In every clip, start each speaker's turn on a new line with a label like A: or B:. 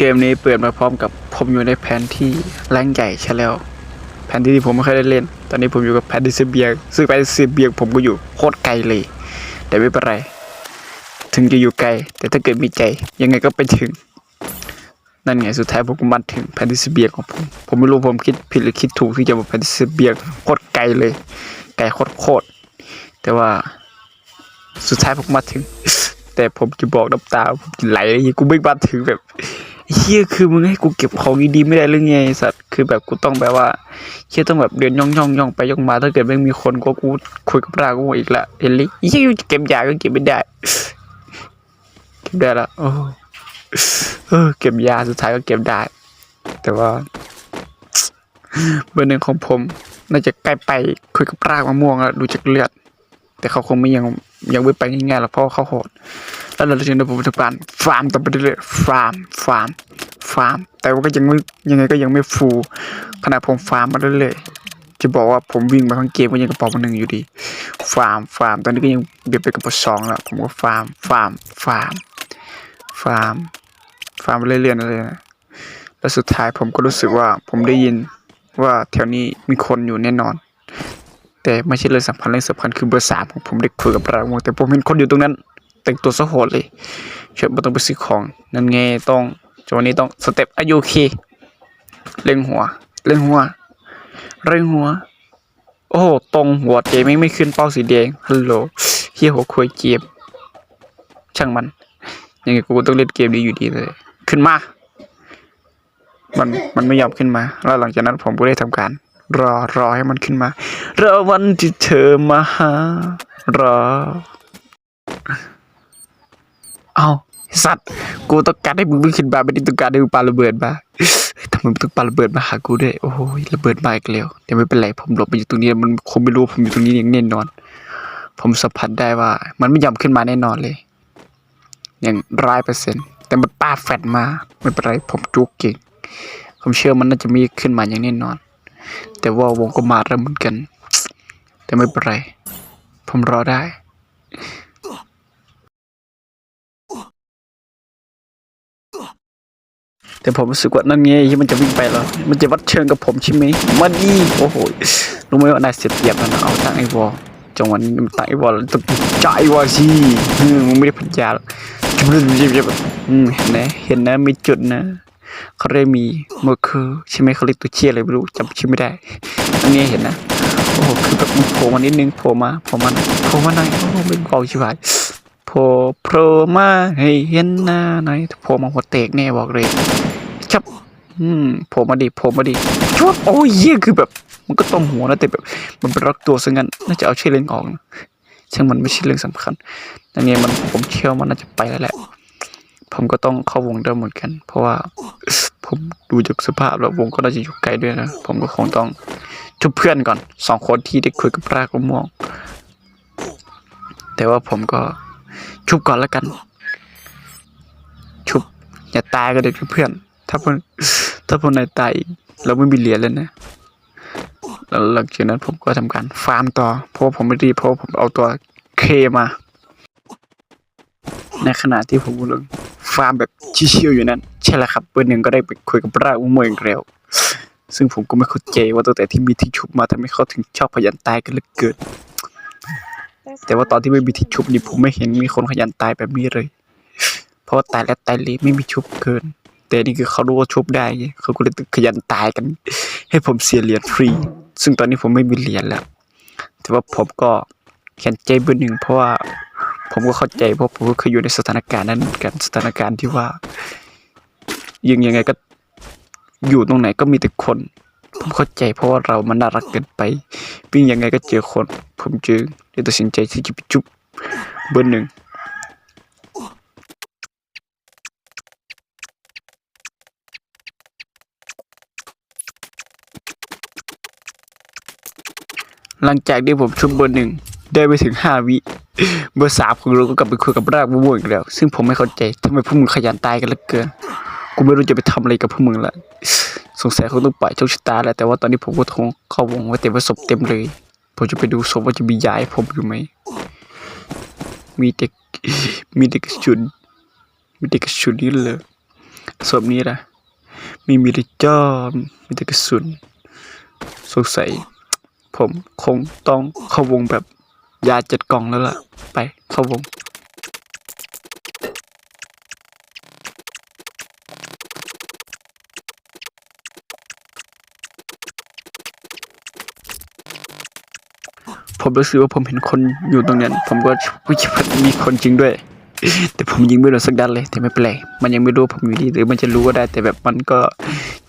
A: เกมนี้เปิดมาพร้อมกับผมอยู่ในแผนที่แรงใหญ่ใช่แล้ว แผนที่ที่ผมไม่เคยได้เล่น ตอนนี้ผมอยู่กับแผนที่เซเบียซึ่งแผนที่เซเบียผมก็อยู่โคตรไกลเลย แต่ไม่เป็นไร ถึงจะอยู่ไกล แต่ถ้าเกิดมีใจ ยังไงก็ไปถึง นั่นไงสุดท้ายผมก็มาถึงแผนที่เซเบียของผม ผมไม่รู้ผมคิดผิดหรือคิดถูกที่จะบอกแผนที่เซเบียโคตรไกลเลย ไกลโคตรแต่ว่าสุดท้ายผมมาถึง แต่ผมจะบอกน้ำตาผมจะไหลเลยกูไม่มาถึงแบบ เฮียคือมึงให้กูเก็บของดีๆไม่ได้หรือไงไอ้สัตว์คือแบบกูต้องแบบว่าเฮียต้องแบบเดินย่องย่องย่องไปย่องมาถ้าเกิดไม่มีคนก็กูคุยกับปลากูอีกละเฮลิเฮียจะเก็บยาก็เก็บไม่ได้เก็บได้ละโอ้เออเก็บยาสุดท้ายก็เก็บได้ แต่ว่าเบอร์หนึ่งของผมน่าจะใกล้ไปคุยกับปลากมะม่วงแล้วดูจากเลือด แต่เขาคงไม่ยังยังไม่ไปง่ายๆหรอกเพราะเขาโหด แล้วเราจะเดินผมทำการฟาร์มต่อไปเรื่อยๆฟาร์มฟาร์มฟาร์ม แต่ว่าก็ยังไม่ยังไงก็ยังไม่ฟูขณะผมฟาร์มมาเรื่อยๆจะบอกว่าผมวิ่งมาทั้งเกมก็ยังกระป๋ามาหนึ่งอยู่ดี ฟาร์มฟาร์มตอนนี้ก็ยังเบียดไปกระป๋าสองแล้วผมก็ฟาร์มฟาร์มฟาร์มฟาร์มฟาร์มไปเรื่อยๆนั่นเลยนะแล้วสุดท้ายผมก็รู้สึกว่าผมได้ยินว่าแถวนี้มีคนอยู่แน่นอน แต่ไม่ใช่เรื่องสำคัญเรื่องสำคัญคือเบอร์สามของผมได้คุยกับเราแต่ผมเห็นคนอยู่ตรงนั้น แต่งตัวสะโหดเลยเชื่อไม่ต้องไปซื้อของ นั่นไงต้องจังหวะนี้ต้องสเต็ปอายุคีเล็งหัว เล็งหัวเล็งหัว โอ้โห ตรงหัวเจไม่ไม่ขึ้นเป้าสีแดง ฮัลโหลเฮียหัวคุยเกม ช่างมัน ยังไงกูต้องเล่นเกมนี้อยู่ดีเลย ขึ้นมา มันมันไม่ยอมขึ้นมา แล้วหลังจากนั้นผมก็ได้ทำการ รอรอให้มันขึ้นมารอวันที่เธอมาหารอ เอาสัตว์กูต้องการให้มึงวิ่งขึ้นมาไม่ได้ต้องการให้มึงปาระเบิดมาทำไมมึงต้องปาระเบิดมาหากูด้วยโอ้ยระเบิดมาอีกแล้วแต่ไม่เป็นไรผมหลบไปอยู่ตรงนี้มันคงไม่รู้ผมอยู่ตรงนี้อย่างแน่นอน ผมสัมผัสได้ว่า มันไม่ยอมขึ้นมาแน่นอนเลย อย่างร้อยเปอร์เซ็นต์แต่มันปาแฟดมาไม่เป็นไรผมจุกเก่งผมเชื่อมันน่าจะมีขึ้นมาอย่างแน่นอน แต่ว่าวงก็มาแล้วเหมือนกัน แต่ไม่เป็นไร ผมรอได้ แต่ผมรู้สึกว่านั่นไงที่มันจะวิ่งไปแล้ว มันจะวัดเชิงกับผมใช่ไหมมาดีโอ้โหรู้ไหมว่านายเสียเปรียบแล้วนะเอาตั้งไอ้วอลจังหวะนี้มันตั้งไอ้วอลแล้วต้องจ่ายวอลสิมึงไม่ได้พันยาหรอกเห็นนะเห็นนะมีจุดนะเขาเรียกมีเมื่อคือใช่ไหมเขาเรียกตัวเชี่ยอะไรไม่รู้จำชื่อไม่ได้อันนี้เห็นนะโอ้โหคือแบบมึงโผล่มานิดนึงโผล่มาโผล่มาหนโผล่มาหน่อยโอ้โหไม่เบาชิบหายโผล่โผล่มาให้เห็นหน้าหน่อยโผล่มาหัวเตกแน่บอกเลย ชับอืมโผล่มาดิโผล่มาดิชวบโอ้ยเยี่ยคือแบบ มันก็ต้มหัวนะแต่แบบ มันเป็นรักตัวซะงั้นน่าจะเอาชื่อเล่นออกนะซึ่งมันไม่ใช่เรื่องสำคัญนั่นนี่ยมันผมเชื่อว่ามันน่าจะไปแล้วแหละ ผมก็ต้องเข้าวงด้วยเหมือนกัน เพราะว่า ผมดูจากสภาพแล้ววงก็น่าจะอยู่ไกลด้วยนะผมก็คงต้องชุบเพื่อนก่อนสองคนที่ได้คุยกับรากมะม่วง แต่ว่าผมก็ชุบก่อนแล้วกัน ชุบอย่าตายกันเด็กเพื่อน ถ้าพวกถ้าพวกนายตายเราไม่มีเหรียญแล้วนะแล้วหลังจากนั้นผมก็ทำการฟาร์มต่อ เพราะผมไม่รีเพราะผมเอาตัวเคมา ในขณะที่ผมกำลังฟาร์มแบบชิวๆอยู่นั้น ใช่แล้วครับเบอร์หนึ่งก็ได้ไปคุยกับร่าอุ้มมวยอีกแล้วซึ่งผมก็ไม่เข้าใจว่าตั้งแต่ที่มีที่ชุบมาทำไมเขาถึงชอบขยันตายกันเหลือเกินแต่ว่าตอนที่ไม่มีที่ชุบนี่ผมไม่เห็นมีคนขยันตายแบบนี้เลย เพราะตายแล้วตายเลยไม่มีชุบเกิน แต่นี่คือเขารู้ว่าชุบได้ไงเขาก็เลยต้องขยันตายกัน ให้ผมเสียเหรียญฟรี ซึ่งตอนนี้ผมไม่มีเหรียญแล้ว แต่ว่าผมก็เขียนใจเบอร์หนึ่งเพราะว่าผมก็เข้าใจเพราะผมก็เคยอยู่ในสถานการณ์นั้นเหมือนกันสถานการณ์ที่ว่ายังยังไงก็อยู่ตรงไหนก็มีแต่คน ผมเข้าใจเพราะว่าเรามันน่ารักเกินไป วิ่งยังไงก็เจอคน ผมจึงได้ตัดสินใจที่จะไปจุบเบอร์หนึ่ง หลังจากที่ผมชุบเบอร์หนึ่งได้ไปถึงห้าวิ เบอร์สามของเราก็กลับไปคุยกับรากมะม่วอีกแล้ว ซึ่งผมไม่เข้าใจทำไมพวกมึงขยันตายกันเหลือเกิน กูไม่รู้จะไปทำอะไรกับพวกมึงละ สงสัยคงต้องปล่อยโชคชะตาแหละแต่ว่าตอนนี้ผมก็คงเข้าวงไว้เต็มว่าศพเต็มเลย ผมจะไปดูศพว่าจะมียาให้ผมอยู่ไหม มีเด็กมีเด็กกระชุน มีเด็กกระชุนนี่เลยศพนี้ล่ะม่มีแต่จอมีแต่กระสุนสงสัย ผมคงต้องเข้าวงแบบยาเจ็ดกล่องแล้วล่ะ ไปเข้าวงผมรู้สึกว่าผมเห็นคนอยู่ตรงนั้น ผมก็วิจารมีคนจริงด้วย แต่ผมยิงไม่โดนสักนัดเลย แต่ไม่เป็นไร มันยังไม่รู้ผมอยู่นี่หรือมันจะรู้ก็ได้ แต่แบบมันก็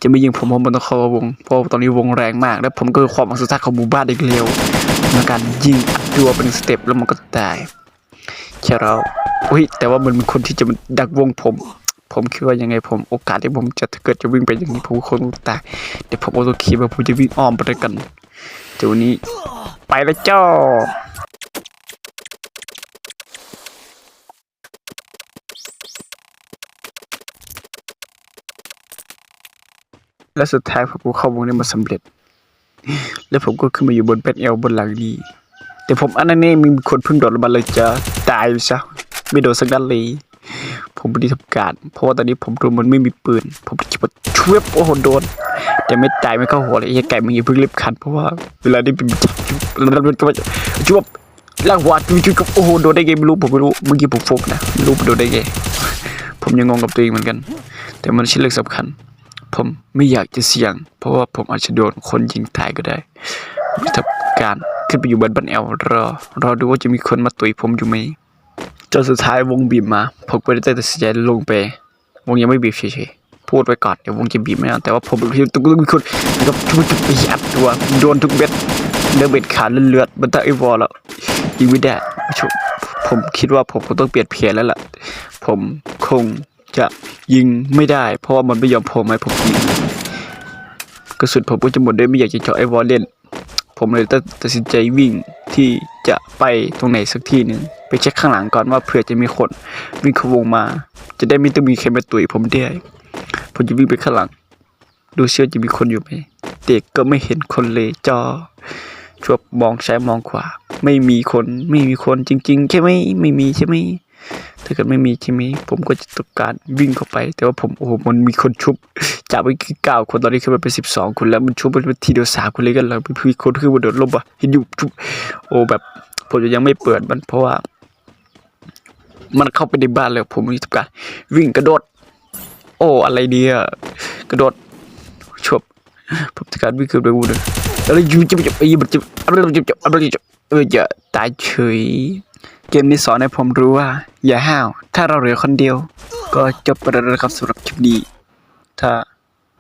A: จะไม่ยิงผมเพราะมันต้องเข้าวงเพราะตอนนี้วงแรงมาก แล้วผมก็ความหวังสุดท้ายของหมู่บ้านอีกเร็วในการยิงอัดดัวเป็นสเต็ปแล้วมันก็ตายใช่แล้วอุ้ยแต่ว่ามันเป็นคนที่จะมาดักวงผม ผมคิดว่ายังไงผมโอกาสที่ผมจะถ้าเกิดจะวิ่งไปอย่างนี้ผมคงตายเดี๋ยวผมก็ต้องคิดว่าผมจะวิ่งอ้อมไปด้วยกันเดี๋ยววันนี้ไปแล้วจ้า และสุดท้ายผมก็เข้าวงได้มาสำเร็จ แล้วผมก็ขึ้นมาอยู่บนเป็ดเอลบนหลังนี้ แต่ผมอันนั้นเองมีคนเพิ่งโดดลงมาเลยจะตายไปซะไม่โดนสักนัดเลย ผมไม่ได้ทำการเพราะว่าตอนนี้ผมรู้มันไม่มีปืน ผมคิดว่าช่วยโอ้โหโดน แต่ไม่ตายไม่เข้าหัวเลยไอ้ไก่มึงอย่าเพิ่งรีบขันเพราะว่าเวลานี้เป็นจุบล่างหัวจุบจุบโอ้โหโดนได้ไงไม่รู้ผมไม่รู้เมื่อกี้ผมโฟกนะไม่รู้โดนได้ไงผมยังงงกับตัวเองเหมือนกัน แต่มันช่เรื่องสำคัญ ผมไม่อยากจะเสี่ยง เพราะว่าผมอาจจะโดนคนยิงตายก็ได้ผมจะทำการขึ้นไปอยู่บนบันแอลรอรอดูว่าจะมีคนมาตุยผมอยู่ไหมจนสุดท้ายวงบีบมาผมก็ได้ตัดสินใจลงไป วงยังไม่บีบเฉยๆพูดไว้ก่อนเดี๋ยววงจะบีบไม่เอาแต่ว่าผมคิดว่าต้งมีคนนะครับช่วยจุดไปยัดตัวโดนทุกเบ็ดเลือดเบ็ดขาดเลือดมันตะไอวอลแล้วยิงไม่ได้ผมคิดว่าผมคงต้องเปลี่ยนเพจแล้วล่ะ ผมคง จะยิงไม่ได้ เพราะว่ามันไม่ยอมโผล่มาผมยิงกระสุนผมก็จะหมดด้วยไม่อยากจะเจาะไอ้วอลเลนผมเลยตัดตัดสินใจวิ่งที่จะไปตรงไหนสักที่หนึ่งไปเช็คข้างหลังก่อนว่าเผื่อจะมีคนวิ่งเข้าวงมา จะได้ไม่ต้องมีใครมาตุยผมได้ผมจะวิ่งไปข้างหลัง ดูเชื่อจะมีคนอยู่ไหมเด็กก็ไม่เห็นคนเลยจอชวบมองซ้ายมองขวา ไม่มีคนไม่มีคนจริงๆใช่ไหมไม่มีใช่ไหม ถ้าเกิดไม่มีใช่ไหมผมก็จะต้องการวิ่งเข้าไป แต่ว่าผมโอ้โหมันมีคนชุบจากไปคือเก้าคนตอนนี้ขึ้นมาเป็นสิบสองคนแล้วมันชุบมันทีเดียวสามคนเลยกันแล้วมีคนขึ้นมาโดดลมอะเห็นอยู่ชุบโอ้แบบผมจะยังไม่เปิดมันเพราะว่า มันเข้าไปในบ้านแล้ว ผมมีทำการวิ่งกระโดด โอ้อะไรเดียกระโดดชุบผมทำการวิ่งขึ้นไปบูนแล้วยูจะจะไอ้มันจะอะไรจะจะอะไรจะเออจะตายเฉย เกมนี้สอนให้ผมรู้ว่า อย่าห้าว ถ้าเราเหลือคนเดียว ก็จบไปแล้วนะครับสำหรับคลิปนี้ ถ้า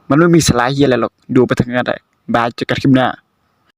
A: มันไม่มีสไลด์เยอะอะไรหรอก ดูไปทางนั้นได้บายเจอกันคลิปหน้า